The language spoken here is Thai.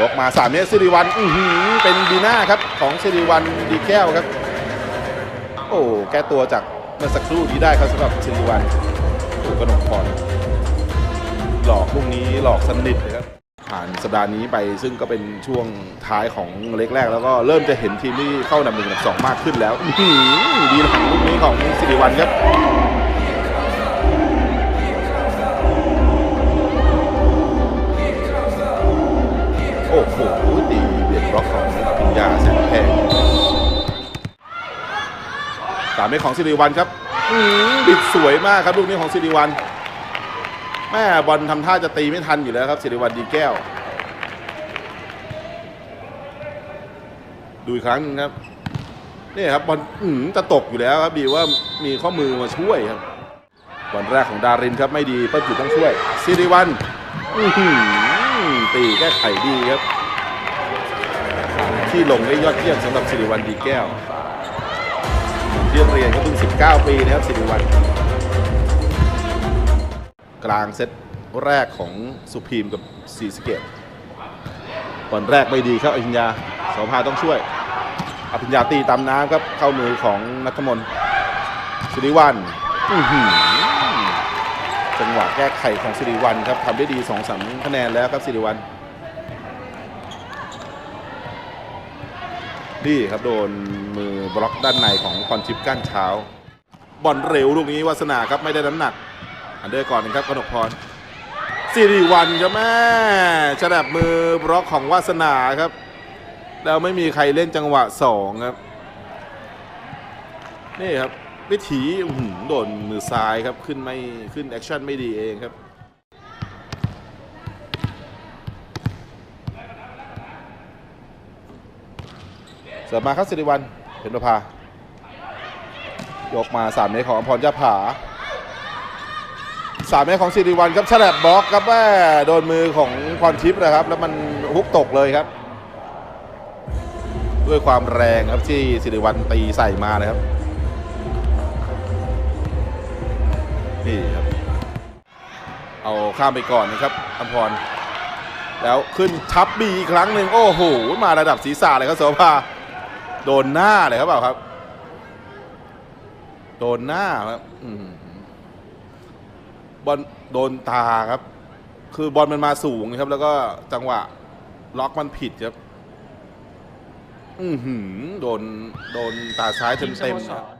ยกมาสามเมตรสิริวัลอื้อหือเป็นบีน่าครับของสิริวัลดีแก้วครับ โอ้แก้ตัวจากเมื่อสักครู่นี้ได้ครับสำหรับสิริวัลโอ้กนกพรหลอกลูกนี้หลอกสนิทเลยครับผ่านสัปดาห์นี้ไปซึ่งก็เป็นช่วงท้ายของเล็กแรก แล้วก็เริ่มจะเห็นทีมที่เข้าอันดับหนึ่งอันดับสองมากขึ้นแล้วอือหือดีหลังลูกนี้ของสิริวัลครับ สามเมตรของสิริวัลครับอื้อหือบิดสวยมากครับลูกนี้ของสิริวัลแม่บอลทำท่าจะตีไม่ทันอยู่แล้วครับสิริวัลดีแก้ว ดูอีกครั้งหนึงครับนี่ครับบอลอื้อหือจะตกอยู่แล้วครับดีว่ามีข้อมือมาช่วยครับบอลแรกของดารินครับไม่ดีเปิ้ลจุดต้องช่วยสิริวัลอื้อหือตีแก้ไขดีครับ ที่ลงได้ยอดเยี่ยมสำหรับสิริวัลดีแก้ว ที่เรียนก็เพิ่ง 19 ปีนะครับสิริวัลกลางเซตแรกของสุพีมกับสีสเกตบอลแรกไม่ดีครับอภิญญาสภาต้องช่วย อภิญญาตีตามน้ำครับเข้ามือของนัทมนสิริวัลจังหวะแก้ไขของสิริวัลครับทำได้ดี2อสามคะแนนแล้วครับสิริวัล นี่ครับโดนมือบล็อกด้านในของพรทิพก้านเช้า บอลเร็วลูกนี้วาสนาครับไม่ได้น้ำหนัก อันเดอร์ก่อนนะครับกนกพรสิริวันครับแม่ฉลับมือบล็อกของวาสนาครับ แล้วไม่มีใครเล่นจังหวะสองครับ นี่ครับวิถีโดนมือซ้ายครับขึ้นไม่ขึ้นแอคชั่นไม่ดีเองครับ สริมมาครับสิริวัลเป็นประภายกมาสามเมตรของอภรยาผาสามเมตรของสิริวัลครับฉลับบล็อกครับแม่โดนมือของพรทิพย์นะครับ แล้วมันฮุกตกเลยครับ ด้วยความแรงครับที่สิริวัลตีใส่มานะครับนี่ครับเอาข้ามไปก่อนนะครับอภรแล้วขึ้นทับบีอีกครั้งหนึ่งโอ้โหมาระดับศีรษะเลยครับโสภา โดนหน้าเลยครับเปล่าครับ โดนหน้าครับบอลโดนตาครับ คือบอลมันมาสูงนะครับ แล้วก็จังหวะ ล็อกมันผิดครับ อือหือ โดน โดนตาซ้ายเต็มๆครับ